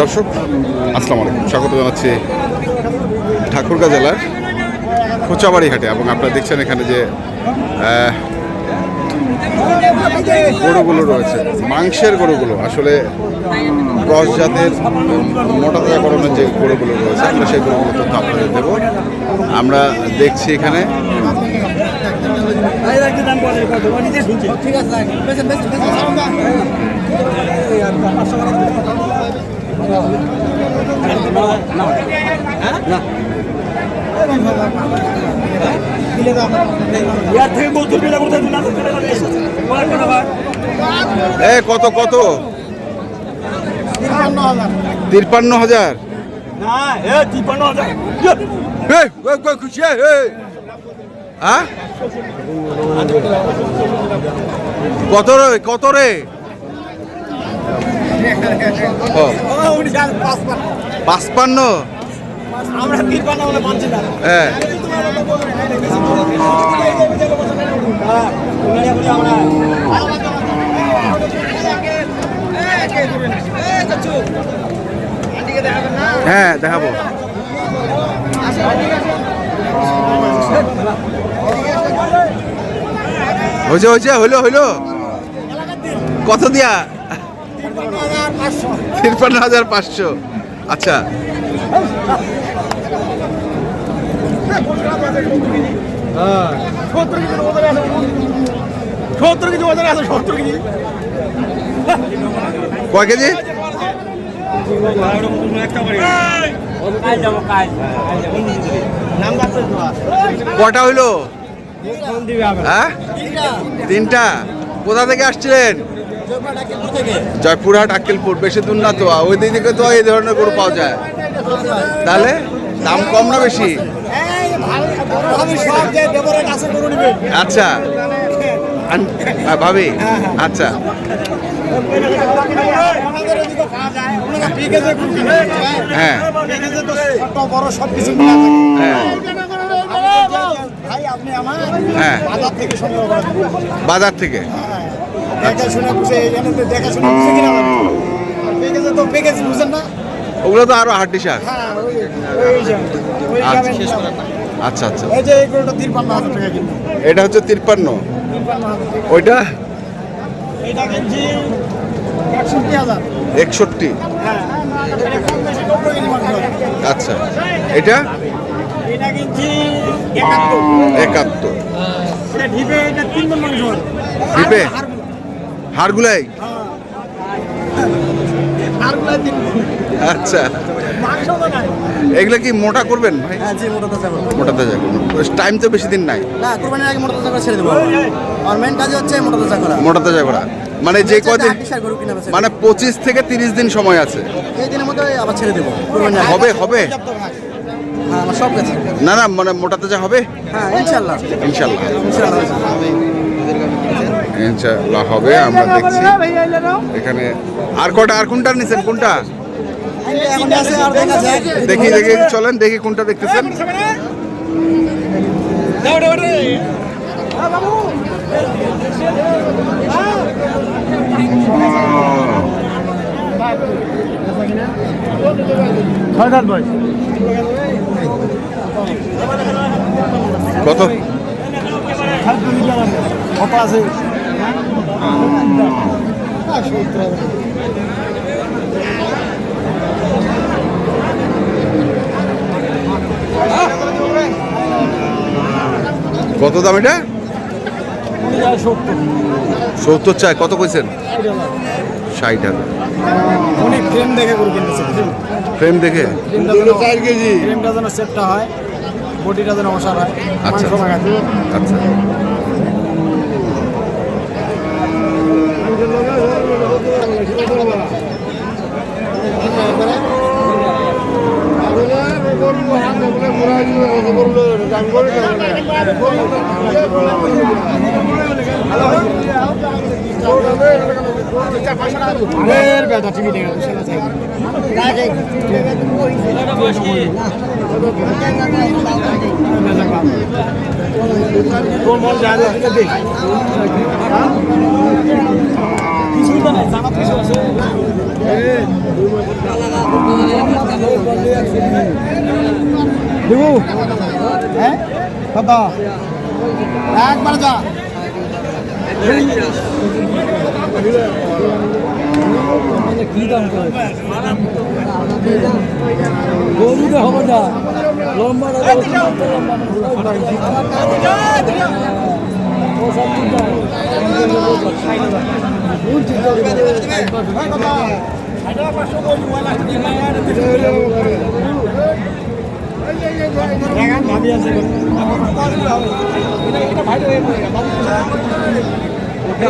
দর্শক, আসসালামু আলাইকুম। স্বাগত জানাচ্ছি ঠাকুরগাঁ জেলার খোঁচাবাড়ি হাটে এবং আপনারা দেখছেন এখানে যে গরুগুলো রয়েছে। মাংসের গরুগুলো, আসলে ক্রস জাতের মোটা তাজাকরণের যে গরুগুলো রয়েছে, আমরা সেই গরুগুলো তথ্য আপনাদের দেবো। আমরা দেখছি এখানে ইয়ার থেকে এ কত কত তিরপান্ন হাজার খুশি। হ্যাঁ? কত রে কত রে পাঁচপান্ন? হ্যাঁ। হ্যাঁ দেখাবো। হয়েছে হয়েছে হইল হইল। কত দিয়া? তিরপান্ন হাজার পাঁচশো। আচ্ছা। সত্তর কেজি আছে সত্তর কেজি। কয় কেজি? কটা হইল? হ্যাঁ? তিনটা। কোথা থেকে আসছিলেন? জয়পুরহাট আক্কেলপুর বেশি দূর না তো? ওই দিক থেকে তো এই ধরনের গরু পাওয়া যায়। তাহলে দাম কম না বেশি? আচ্ছা। ভাবি? আচ্ছা। হ্যাঁ। হ্যাঁ। ভাই আপনি আমার হ্যাঁ। বাজার থেকে? সংগ্রহ করেন বাজার থেকে দেখা শুনে বুঝে এখানে তো দেখা বুঝে কিনা পেকেজে তো পেকেজ বুঝেন না? ওগুলো তো আরও হাড্ডি শাক হ্যাঁ ওই ওই আচ্ছা। করেন আচ্ছা আচ্ছা। এই যে এগুলোটা তিরপান্ন হাজার টাকা কিন্তু এটা হচ্ছে তিপ্পান্ন তিরপান্ন হাজার টাকা। ওইটা? এটা কিনছি একষট্টি হাজার। একষট্টি। হ্যাঁ। আচ্ছা। এটা? এটা কিনছি একাত্তর। একাত্তর। এটা ঢিপে এটা তিন মন মাংস ঢিপে? হাড়- হাড়গুলাই। আচ্ছা। এগুলো কি মোটা করবেন ভাই? হ্যাঁ জি মোটা তাজা মোটা তাজা টাইম তো বেশি দিন নাই। না কোরবানির আগে মোটা তাজা করে ছেড়ে দেবো। আর মেন কাজ হচ্ছে মোটা তাজা করা। মোটা তাজা করা। মানে যে কদিন মানে পঁচিশ থেকে তিরিশ দিন সময় আছে। এই দিনের মধ্যে আবার ছেড়ে দেবো হবে হবে? হ্যাঁ না না মানে মোটা তাজা হবে? হ্যাঁ ইনশাল্লাহ ইনশাল্লাহ ইনশাল্লাহ ইনশাল্লাহ হবে আমরা দেখছি। এখানে আর কটা আর কোনটা নিছেন কোনটা? এখন আছে আর দেখা দেখি দেখি চলেন দেখি কোনটা দেখতেছেন। কত আছে? কত দাম এটা? সত্তর। চাই কত কইছেন? ষাট হাজার। অনেক ফ্রেম দেখে গরু ফ্রেম দেখে? চার কেজি ফ্রেমটা যেন সেটটা হয় বডিটা যেন অসার হয়। আচ্ছা। আচ্ছা। আগের বেটা টিভি দেখে তোর মন যায় না ঠিক আছে কিছুই তো নাই জামাত কিছু আছে দেবু হ্যাঁ একবার যা। গরুতে হবে না লম্বা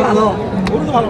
ভালো। গরু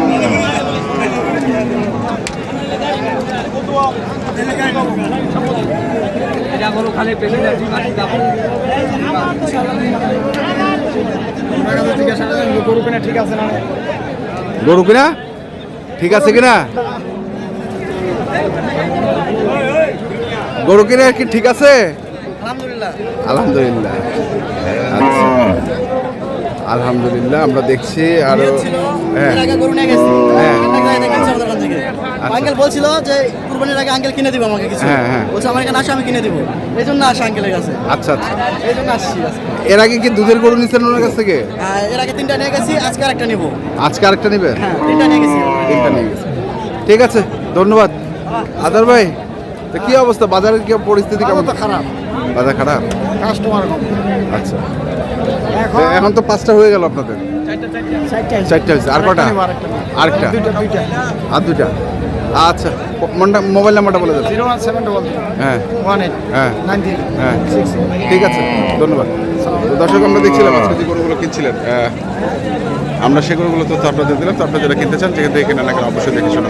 গরু কিনা? ঠিক আছে না গরু কিনা? ঠিক আছে কিনা গরু কিনা কি ঠিক আছে? আলহামদুলিল্লাহ। আলহামদুলিল্লাহ আচ্ছা। আলহামদুলিল্লাহ আমরা দেখছি আরও হ্যাঁ। আঙ্কেল বলছিল যে কুরবানির আগে আঙ্কেল কিনে দিব আমাকে কিছু। হ্যাঁ, হ্যাঁ। বলছে আমার এখানে আসে আমি কিনে দিব। এই জন্য আসে আঙ্কেলের কাছে। আচ্ছা আচ্ছা। এই জন্য আসছি আজকে। এর আগে কি দুধের গরু নিচ্ছেন ওনার কাছ থেকে? আর এর আগে তিনটা নিয়ে গেছি আজকে আরেকটা নিব। আজকে আরেকটা নেবেন হ্যাঁ তিনটা নিয়ে গেছি। তিনটা নিয়ে গেছে। ঠিক আছে ধন্যবাদ। আদার ভাই তো কি অবস্থা? বাজারের কি পরিস্থিতি কেমন? খারাপ। বাজার খারাপ? কাস্টমার কম। আচ্ছা। এখন তো এখন তো পাঁচটা হয়ে গেল আপনাদের। চারটা হয়েছে। আর কটা? আরেকটা? দুইটা দুইটা। আর দুইটা? আচ্ছা মোবাইল নাম্বারটা বলে দেবেন জিরো ওয়ান সেভেন ডবল হ্যাঁ। ওয়ান এইট হ্যাঁ। Nine three. হ্যাঁ। সিক্স ঠিক আছে ধন্যবাদ। তো দর্শক আমরা দেখছিলাম আজকে যে গরুগুলো কিনছিলেন। আমরা সে গরুগুলো তো আপনাদের দিলাম তো আপনারা যারা কিনতে চান যেখান থেকে কেনা না কেন অবশ্যই দেখে শোনা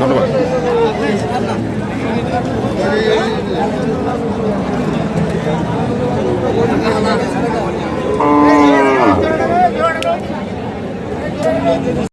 ধন্যবাদ।